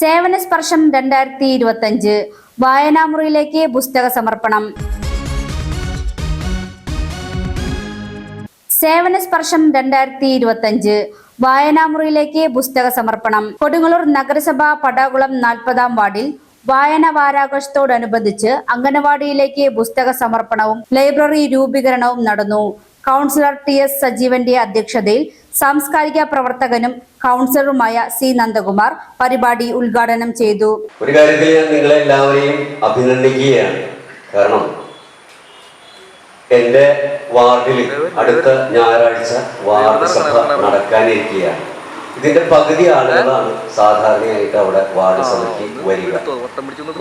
സേവന സ്പർശം രണ്ടായിരത്തി ഇരുപത്തഞ്ച് വായനാമുറിയിലേക്ക് പുസ്തക സമർപ്പണം. സേവന സ്പർശം രണ്ടായിരത്തി ഇരുപത്തഞ്ച് വായനാമുറിയിലേക്ക് പുസ്തക സമർപ്പണം. കൊടുങ്ങല്ലൂർ നഗരസഭ പടാകുളം നാൽപ്പതാം വാർഡിൽ വായന വാരാഘോഷത്തോടനുബന്ധിച്ച് അംഗനവാടിയിലേക്ക് പുസ്തക സമർപ്പണവും ലൈബ്രറി രൂപീകരണവും നടന്നു. കൗൺസിലർ ടി എസ് സജീവന്റെ അധ്യക്ഷതയിൽ സാംസ്കാരിക പ്രവർത്തകനും കൗൺസിലറുമായ സി നന്ദകുമാർ പരിപാടി ഉദ്ഘാടനം ചെയ്തു. ഒരു കാര്യത്തിൽ ഞാൻ നിങ്ങളെ എല്ലാവരെയും അഭിനന്ദിക്കുകയാണ്. കാരണം എന്റെ വാർഡിൽ അടുത്ത ഞായറാഴ്ച വാർഡ് സഭ നടക്കാനിരിക്കുകയാണ്. ഇതിന്റെ പകുതി ആളുകളാണ് സാധാരണയായിട്ട് അവിടെ വാർഡ് സഭയ്ക്ക് വരിക.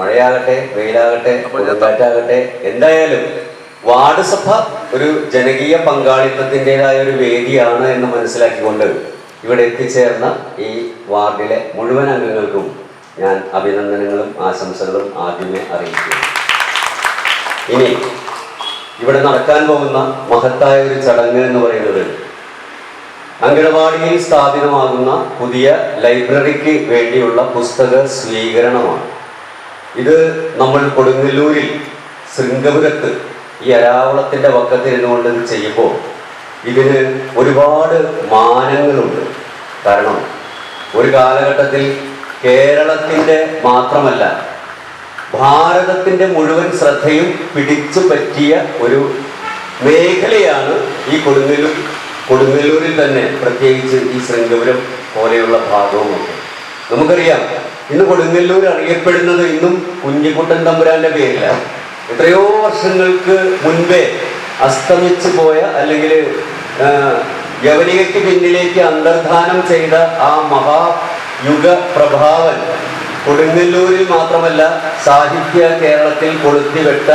മഴയാകട്ടെ വെയിലാകട്ടെ കാറ്റാകട്ടെ എന്തായാലും വാർഡ് സഭ ഒരു ജനകീയ പങ്കാളിത്തത്തിന്റെതായ ഒരു വേദിയാണ് എന്ന് മനസ്സിലാക്കിക്കൊണ്ട് ഇവിടെ എത്തിച്ചേർന്ന ഈ വാർഡിലെ മുഴുവൻ അംഗങ്ങൾക്കും ഞാൻ അഭിനന്ദനങ്ങളും ആശംസകളും ആദ്യമേ അറിയിക്കുന്നു. ഇനി ഇവിടെ നടക്കാൻ പോകുന്ന മഹത്തായ ഒരു ചടങ്ങ് എന്ന് പറയുന്നത് അങ്കണവാടിയിൽ സ്ഥാപിതമാകുന്ന പുതിയ ലൈബ്രറിക്ക് വേണ്ടിയുള്ള പുസ്തക സ്വീകരണമാണ്. ഇത് നമ്മൾ കൊടുങ്ങല്ലൂരിൽ ശൃംഗപുരത്ത് ഈ അരാവളത്തിന്റെ വക്കത്തിരുന്നുകൊണ്ട് ഇത് ചെയ്യുമ്പോൾ ഇതിന് ഒരുപാട് മാനങ്ങളുണ്ട്. കാരണം ഒരു കാലഘട്ടത്തിൽ കേരളത്തിന്റെ മാത്രമല്ല ഭാരതത്തിന്റെ മുഴുവൻ ശ്രദ്ധയും പിടിച്ചു പറ്റിയ ഒരു മേഖലയാണ് ഈ കൊടുങ്ങല്ലൂർ. കൊടുങ്ങല്ലൂരിൽ തന്നെ പ്രത്യേകിച്ച് ഈ ശൃംഗപുരം പോലെയുള്ള ഭാഗവുമൊക്കെ നമുക്കറിയാം ഇന്ന് കൊടുങ്ങല്ലൂർ അറിയപ്പെടുന്നത് ഇന്നും കുഞ്ഞിക്കുട്ടൻ തമ്പുരാന്റെ പേരിലാണ്. എത്രയോ വർഷങ്ങൾക്ക് മുൻപേ അസ്തമിച്ചു പോയ അല്ലെങ്കിൽ യവനികയ്ക്ക് പിന്നിലേക്ക് അന്തർധാനം ചെയ്ത ആ മഹായുഗ പ്രഭാവൻ കൊടുങ്ങല്ലൂരിൽ മാത്രമല്ല സാഹിത്യ കേരളത്തിൽ കൊളുത്തിവെട്ട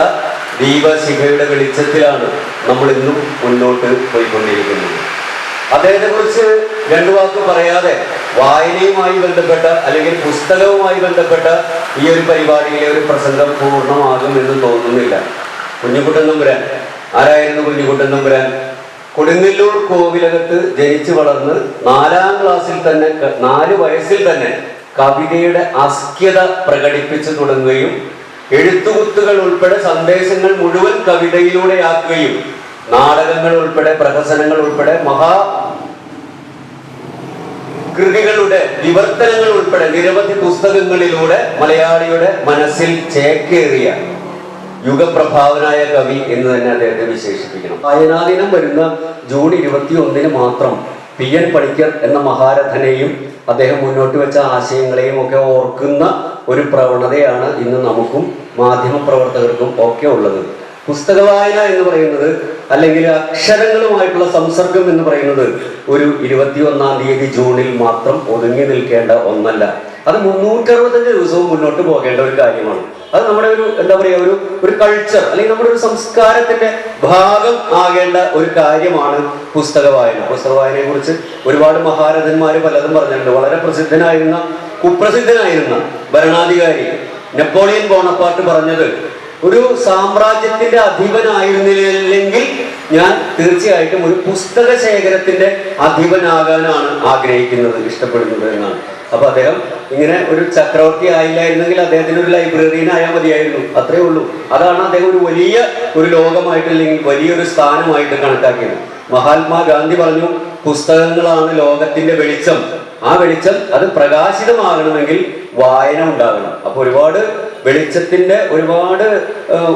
ദീപശിഖയുടെ വെളിച്ചത്തിലാണ് നമ്മൾ ഇന്നും മുന്നോട്ട് പോയിക്കൊണ്ടിരിക്കുന്നത്. അദ്ദേഹത്തെ കുറിച്ച് രണ്ടു വാക്ക് പറയാതെ വായനയുമായി ബന്ധപ്പെട്ട അല്ലെങ്കിൽ പുസ്തകവുമായി ബന്ധപ്പെട്ട ഈ ഒരു പരിപാടിയിലെ ഒരു പ്രസംഗം പൂർണമാകും എന്ന് തോന്നുന്നില്ല. കുഞ്ഞുകുട്ടൻ നമ്പുരാൻ ആരായിരുന്നു കുഞ്ഞുകുട്ടൻ നമ്പുരാൻ കൊടുങ്ങല്ലൂർ കോവിലകത്ത് ജനിച്ചു വളർന്ന് നാലാം ക്ലാസ്സിൽ തന്നെ നാല് വയസ്സിൽ തന്നെ കവിതയുടെ അസ്ക്യത പ്രകടിപ്പിച്ചു തുടങ്ങുകയും എഴുത്തുകുത്തുകൾ ഉൾപ്പെടെ സന്ദേശങ്ങൾ മുഴുവൻ കവിതയിലൂടെയാക്കുകയും നാടകങ്ങൾ ഉൾപ്പെടെ പ്രഹസനങ്ങൾ ഉൾപ്പെടെ മഹാ കൃതികളുടെ വിവർത്തനങ്ങൾ ഉൾപ്പെടെ നിരവധി പുസ്തകങ്ങളിലൂടെ മലയാളിയുടെ മനസ്സിൽ ചേക്കേറിയ യുഗപ്രഭാവനായ കവി എന്ന് തന്നെ അദ്ദേഹത്തെ വിശേഷിപ്പിക്കണം. വായനാദിനം വരുന്ന ജൂൺ ഇരുപത്തി ഒന്നിന് മാത്രം പി എൻ പണിക്കർ എന്ന മഹാരഥനെയും അദ്ദേഹം മുന്നോട്ട് വെച്ച ആശയങ്ങളെയും ഒക്കെ ഓർക്കുന്ന ഒരു പ്രവണതയാണ് ഇന്ന് നമുക്കും മാധ്യമപ്രവർത്തകർക്കും ഒക്കെ ഉള്ളത്. പുസ്തക വായന എന്ന് പറയുന്നത് അല്ലെങ്കിൽ അക്ഷരങ്ങളുമായിട്ടുള്ള സംസർഗം എന്ന് പറയുന്നത് ഒരു ഇരുപത്തി ഒന്നാം തീയതി ജൂണിൽ മാത്രം ഒതുങ്ങി നിൽക്കേണ്ട ഒന്നല്ല. അത് മുന്നൂറ്ററുപത്തഞ്ച് ദിവസവും മുന്നോട്ട് പോകേണ്ട ഒരു കാര്യമാണ്. അത് നമ്മുടെ ഒരു എന്താ പറയുക ഒരു ഒരു കൾച്ചർ അല്ലെങ്കിൽ നമ്മുടെ ഒരു സംസ്കാരത്തിന്റെ ഭാഗം ആകേണ്ട ഒരു കാര്യമാണ് പുസ്തക വായന പുസ്തക വായനയെ കുറിച്ച് ഒരുപാട് മഹാരഥന്മാർ പലതും പറഞ്ഞിട്ടുണ്ട്. വളരെ പ്രസിദ്ധനായിരുന്ന കുപ്രസിദ്ധനായിരുന്ന ഭരണാധികാരി നെപ്പോളിയൻ ബോണപ്പാർട്ട് പറഞ്ഞത് ഒരു സാമ്രാജ്യത്തിന്റെ അധിപനായിരുന്നില്ലെങ്കിൽ ഞാൻ തീർച്ചയായിട്ടും ഒരു പുസ്തക ശേഖരത്തിന്റെ അധിപനാകാനാണ് ആഗ്രഹിക്കുന്നത് ഇഷ്ടപ്പെടുന്നത് എന്നാണ്. അപ്പൊ അദ്ദേഹം ഇങ്ങനെ ഒരു ചക്രവർത്തി ആയില്ലായിരുന്നെങ്കിൽ അദ്ദേഹത്തിന് ഒരു ലൈബ്രറിയനായാൽ മതിയായിരുന്നു. അത്രേ ഉള്ളൂ. അതാണ് അദ്ദേഹം ഒരു വലിയ ഒരു ലോകമായിട്ട് അല്ലെങ്കിൽ വലിയൊരു സ്ഥാനമായിട്ട് കണക്കാക്കിയത്. മഹാത്മാഗാന്ധി പറഞ്ഞു പുസ്തകങ്ങളാണ് ലോകത്തിന്റെ വെളിച്ചം. ആ വെളിച്ചം അത് പ്രകാശിതമാകണമെങ്കിൽ വായന ഉണ്ടാകണം. അപ്പൊ ഒരുപാട് വെളിച്ചത്തിന്റെ ഒരുപാട്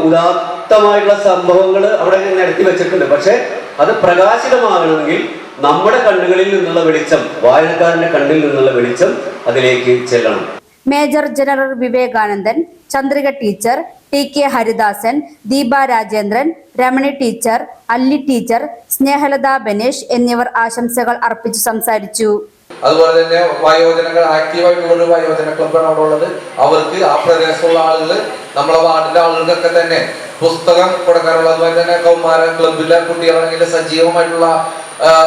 ഉദാത്തമായിട്ടുള്ള സംഭവങ്ങൾ അവിടെ നടത്തി വെച്ചിട്ടുണ്ട്. പക്ഷെ അത് പ്രകാശിതമാകണമെങ്കിൽ നമ്മുടെ കണ്ണുകളിൽ നിന്നുള്ള വെളിച്ചം വായനക്കാരന്റെ കണ്ണിൽ നിന്നുള്ള വെളിച്ചം അതിലേക്ക് ചെല്ലണം. Major general Vivekanandan Chandrika teacher T K Haridasan Deepa Rajendran Ramani teacher Alli teacher Snehalatha Banesh എന്നിവർ ആശംസകൾ അർപ്പിച്ചു സംസാരിച്ചു. അതുപോലെ തന്നെ വയോജനങ്ങൾ ആക്റ്റീവായിട്ടുള്ള ഒരു വയോജന ക്ലബ്ബാണ് അവിടെ ഉള്ളത്. അവർക്ക് ആ പ്രദേശത്തുള്ള ആളുകൾ നമ്മളെ വാർഡിലെ ആളുകൾക്കൊക്കെ തന്നെ പുസ്തകം കൊടുക്കാറുള്ള അതുപോലെ തന്നെ കൗമാര ക്ലബിലെ കുട്ടികളാണെങ്കിൽ സജീവമായിട്ടുള്ള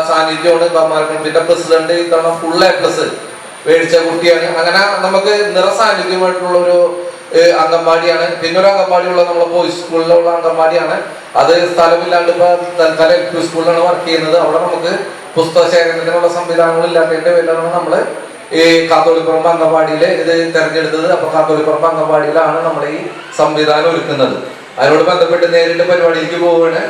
സാന്നിധ്യമാണ് കൗമാര ക്ലബിന്റെ പ്രസിഡന്റ് ഇത്തവണ ഫുൾ എ പ്ലസ് മേടിച്ച കുട്ടിയാണ്. അങ്ങനെ നമുക്ക് നിറസാന്നിധ്യമായിട്ടുള്ള ഒരു അംഗൻവാടിയാണ്. പിന്നെ ഒരു അംഗൻവാടിയുള്ള നമ്മളെ ബോയ്സ് സ്കൂളിലുള്ള അംഗൻവാടിയാണ്. അത് സ്ഥലമില്ലാണ്ട് ഇപ്പൊ തൽക്കാലം എൽ പി സ്കൂളിലാണ് വർക്ക് ചെയ്യുന്നത്. അവിടെ നമുക്ക് പുസ്തക ശേഖരണത്തിനുള്ള സംവിധാനങ്ങൾ ഇല്ലാത്തതിന്റെ പേരിലാണ് നമ്മൾ ഈ കാത്തോളിപ്പുറം അംഗൻവാടിയിൽ ഇത് തെരഞ്ഞെടുത്തത്. അപ്പൊ കാത്തോളിപ്പുറം അംഗൻവാടിയിലാണ് നമ്മൾ ഈ സംവിധാനം ഒരുക്കുന്നത്. അതിനോട് ബന്ധപ്പെട്ട് നേരിട്ട് പരിപാടിക്ക് പോവുകയാണ്